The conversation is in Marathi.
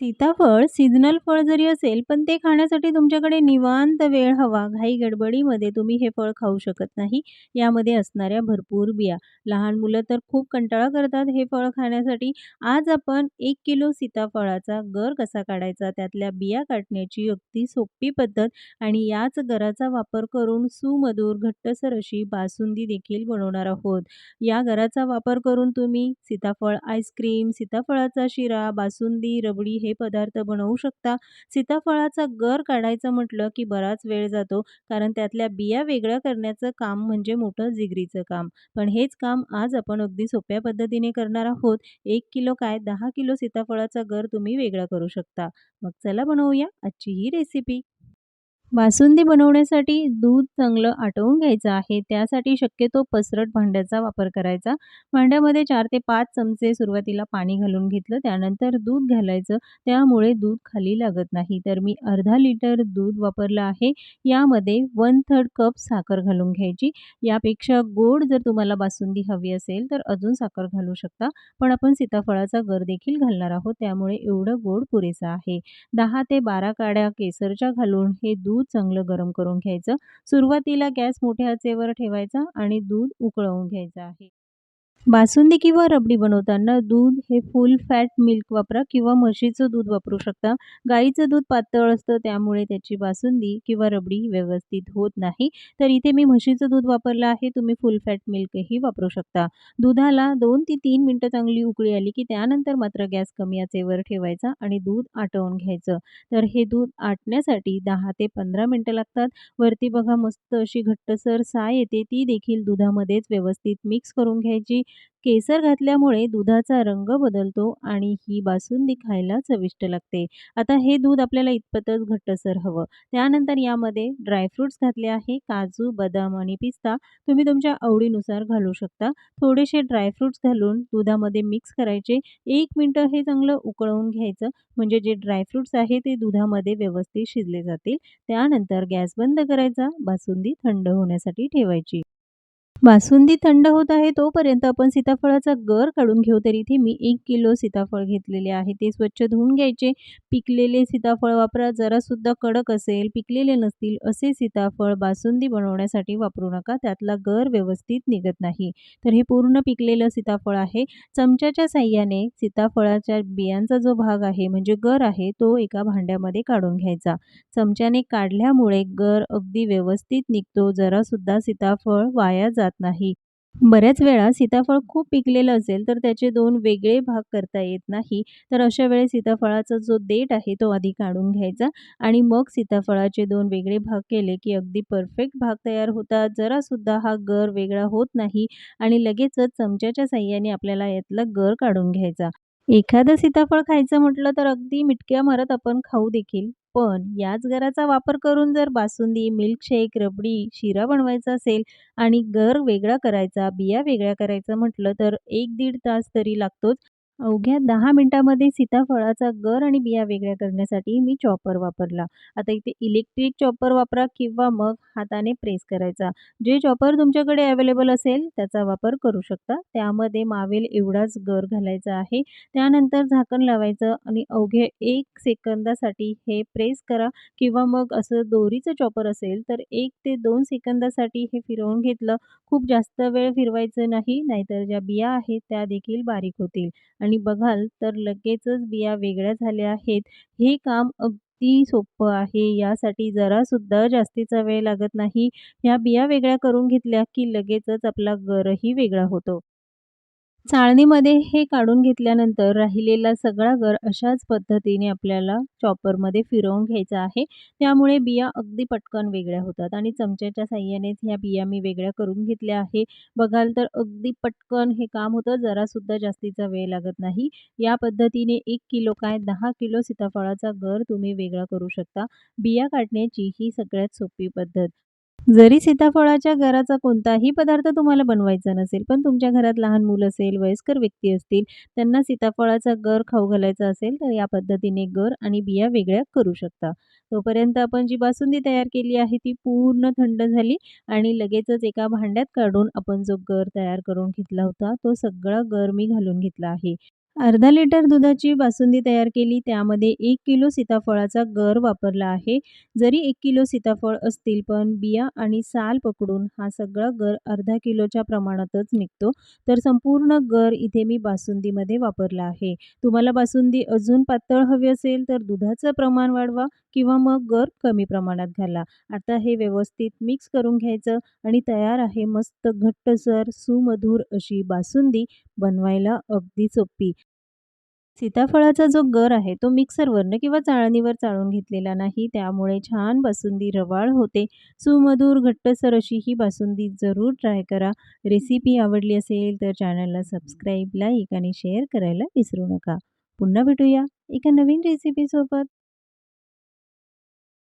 सीताफळ सीझनल फळ जरी असेल, पण ते खाण्यासाठी तुमच्याकडे निवांत वेळ हवा. घाई-गडबडीमध्ये तुम्ही हे फळ खाऊ शकत नाही. यामध्ये असणाऱ्या भरपूर बिया. लहान मुलं तर खूप कंटाळा करतात हे फळ खाण्यासाठी. आज आपण एक किलो सीताफळाचा गर कसा काढायचा, त्यातल्या बिया काढण्याची अगदी सोपी पद्धत आणि याच गराचा वापर करून सुमधुर, घट्टसर अशी बासुंदी देखील बनवणार आहोत. या गराचा वापर करून तुम्ही सीताफळ आईस्क्रीम, सीताफळाचा शिरा, बासुंदी, रबडी हे पदार्थ बनवू शकता. सीताफळाचा गर काढायचं म्हटलं की बराच वेळ जातो, कारण त्यातल्या बिया वेगळ्या करण्याचं काम म्हणजे मोठं जिगरीचं काम. पण हेच काम आज आपण अगदी सोप्या पद्धतीने करणार आहोत. एक किलो काय दहा किलो सीताफळाचा गर तुम्ही वेगळा करू शकता. मग चला बनवूया आजची ही रेसिपी. बासुंदी बनवण्यासाठी दूध चांगलं आटवून घ्यायचं आहे. त्यासाठी शक्यतो पसरट भांड्याचा वापर करायचा. भांड्यामध्ये चार ते पाच चमचे सुरुवातीला पाणी घालून घेतलं. त्यानंतर दूध घालायचं. त्यामुळे दूध खाली लागत नाही. तर मी अर्धा लिटर दूध वापरलं आहे. यामध्ये 1/3 कप साखर घालून घ्यायची. यापेक्षा गोड जर तुम्हाला बासुंदी हवी असेल तर अजून साखर घालू शकता. पण आपण सीताफळाचा गर देखील घालणार आहोत. त्यामुळे एवढं गोड पुरेसं आहे. दहा ते 12 काड्या केसरच्या घालून हे दूध दूध चांगलं गरम करून घ्यायचं. सुरुवातीला गॅस मोठ्या आचेवर ठेवायचा आणि दूध उकळवून घ्यायचं आहे. बासुंदी किंवा रबडी बनवताना दूध हे फुल फॅट मिल्क वापरा किंवा म्हशीचं दूध वापरू शकता. गाईचं दूध पातळ असतं त्यामुळे त्याची बासुंदी किंवा रबडी व्यवस्थित होत नाही. तर इथे मी म्हशीचं दूध वापरलं आहे. तुम्ही फुल फॅट मिल्कही वापरू शकता. दुधाला दोन ते तीन मिनटं चांगली उकळी आली की त्यानंतर मात्र गॅस कमी आचेवर ठेवायचा आणि दूध आटवून घ्यायचं. तर हे दूध आटण्यासाठी दहा ते पंधरा मिनटं लागतात. वरती बघा मस्त अशी घट्टसर साय येते. ती देखील दुधामध्येच व्यवस्थित मिक्स करून घ्यायची. केसर घातल्यामुळे दुधाचा रंग बदलतो आणि ही बासुंदी खायला चविष्ट लागते. आता हे दूध आपल्याला इतपतच घट्टसर हवं. त्यानंतर यामध्ये ड्रायफ्रुट्स घातले आहे. काजू, बदाम आणि पिस्ता तुम्ही तुमच्या आवडीनुसार घालू शकता. थोडेसे ड्रायफ्रुट्स घालून दुधामध्ये मिक्स करायचे. एक मिनटं हे चांगलं उकळवून घ्यायचं. म्हणजे जे ड्रायफ्रुट्स आहे ते दुधामध्ये व्यवस्थित शिजले जातील. त्यानंतर गॅस बंद करायचा. बासुंदी थंड होण्यासाठी ठेवायची. बासुंदी थंड होत आहे तोपर्यंत आपण सीताफळाचा गर काढून घेऊ. तर इथे मी एक किलो सीताफळ घेतलेले आहे. ते स्वच्छ धुवून घ्यायचे. पिकलेले सीताफळ वापरा. जरासुद्धा कडक असेल, पिकलेले नसतील असे सीताफळ बासुंदी बनवण्यासाठी वापरू नका. त्यातला गर व्यवस्थित निघत नाही. तर हे पूर्ण पिकलेलं सीताफळ आहे. चमच्याच्या साह्याने सीताफळाच्या बियांचा जो भाग आहे म्हणजे गर आहे तो एका भांड्यामध्ये काढून घ्यायचा. चमच्याने काढल्यामुळे गर अगदी व्यवस्थित निघतो. जरासुद्धा सीताफळ वाया जात नाही. बऱ्याच वेळा सीताफळ खूप पिकलेलं असेल तर त्याचे दोन वेगळे भाग करता येत नाही. तर अशा वेळेस सीताफळाचा जो देठ आहे तो आधी काढून घ्यायचा आणि मग सीताफळाचे दोन वेगळे भाग केले की अगदी परफेक्ट भाग तयार होतात. जरासुद्धा हा गर वेगळा होत नाही आणि लगेचच चमच्याच्या सहाय्याने आपल्याला यातला गर काढून घ्यायचा. एखादं सीताफळ खायचं म्हटलं तर अगदी मिटक्या मारत आपण खाऊ देखील. पण याच गराचा वापर करून जर बासुंदी, मिल्कशेक, रबडी, शिरा बनवायचा असेल आणि गर वेगळा करायचा, बिया वेगळ्या करायचं म्हटलं तर एक दीड तास तरी लागतोच. अवघ्या दहा मिनटामध्ये सीताफळाचा गर आणि बिया वेगळ्या करण्यासाठी मी चॉपर वापरला. आता इथे इलेक्ट्रिक चॉपर वापरा किंवा मग हाताने प्रेस करायचा. जे चॉपर तुमच्याकडे अवेलेबल असेल त्याचा वापर करू शकता. त्यामध्ये मावेल एवढाच गर घालायचा आहे. त्यानंतर झाकण लावायचं आणि अवघे एक सेकंदासाठी हे प्रेस करा किंवा मग असं दोरीचं चॉपर असेल तर एक ते दोन सेकंदासाठी हे फिरवून घेतलं. खूप जास्त वेळ फिरवायचं नाही, नाहीतर ज्या बिया आहेत त्या देखील बारीक होतील आणि बघाल तर लगेचच बिया वेगळ्या झाल्या आहेत. हे काम अगदी सोपं आहे. यासाठी जरासुद्धा जास्तीचा वेळ लागत नाही. ह्या बिया वेगळ्या करून घेतल्या की लगेचच आपला गरही वेगळा होतो. चाळणीमध्ये हे काढून घेतल्यानंतर राहिलेला सगळा गर अशाच पद्धतीने आपल्याला चॉपरमध्ये फिरवून घ्यायचा आहे. त्यामुळे बिया अगदी पटकन वेगळ्या होतात आणि चमच्याच्या साह्यानेच ह्या बिया मी वेगळ्या करून घेतल्या आहे. बघाल तर अगदी पटकन हे काम होतं. जरासुद्धा जास्तीचा वेळ लागत नाही. या पद्धतीने एक किलो काय दहा किलो सीताफळाचा गर तुम्ही वेगळा करू शकता. बिया काढण्याची ही सगळ्यात सोपी पद्धत. जरी सीताफळाच्या घराचा कोणताही पदार्थ तुम्हाला बनवायचा नसेल, पण तुमच्या घरात लहान मुलं असेल, वयस्कर व्यक्ती असतील, त्यांना सीताफळाचा गर खाऊ घालायचा असेल तर या पद्धतीने गर आणि बिया वेगळ्या करू शकता. तोपर्यंत आपण जी बासुंदी तयार केली आहे ती पूर्ण थंड झाली आणि लगेचच एका भांड्यात काढून आपण जो गर तयार करून घेतला होता तो सगळा गर मी घालून घेतला आहे. अर्धा लिटर दुधाची बासुंदी तयार केली. त्यामध्ये एक किलो सीताफळाचा गर वापरला आहे. जरी एक किलो सीताफळ असतील, पण बिया आणि साल पकडून हा सगळा गर अर्धा किलोच्या प्रमाणातच निघतो. तर संपूर्ण गर इथे मी बासुंदीमध्ये वापरला आहे. तुम्हाला बासुंदी अजून पातळ हवी असेल, तर दुधाचं प्रमाण वाढवा किंवा मग गर कमी प्रमाणात घाला. आता हे व्यवस्थित मिक्स करून घ्यायचं आणि तयार आहे मस्त घट्टसर, सुमधुर अशी बासुंदी बनवायला अगदी सोपी. सीताफळाचा जो गर आहे, तो मिक्सरवरनं किंवा चाळणीवर चाळून घेतलेला नाही. त्यामुळे छान बासुंदी रवाळ होते. सुमधुर, घट्टसर अशी ही बासुंदी जरूर ट्राय करा. रेसिपी आवडली असेल तर चॅनलला सबस्क्राईब, लाईक आणि शेअर करायला विसरू नका. पुन्हा भेटूया एका नवीन रेसिपीसोबत.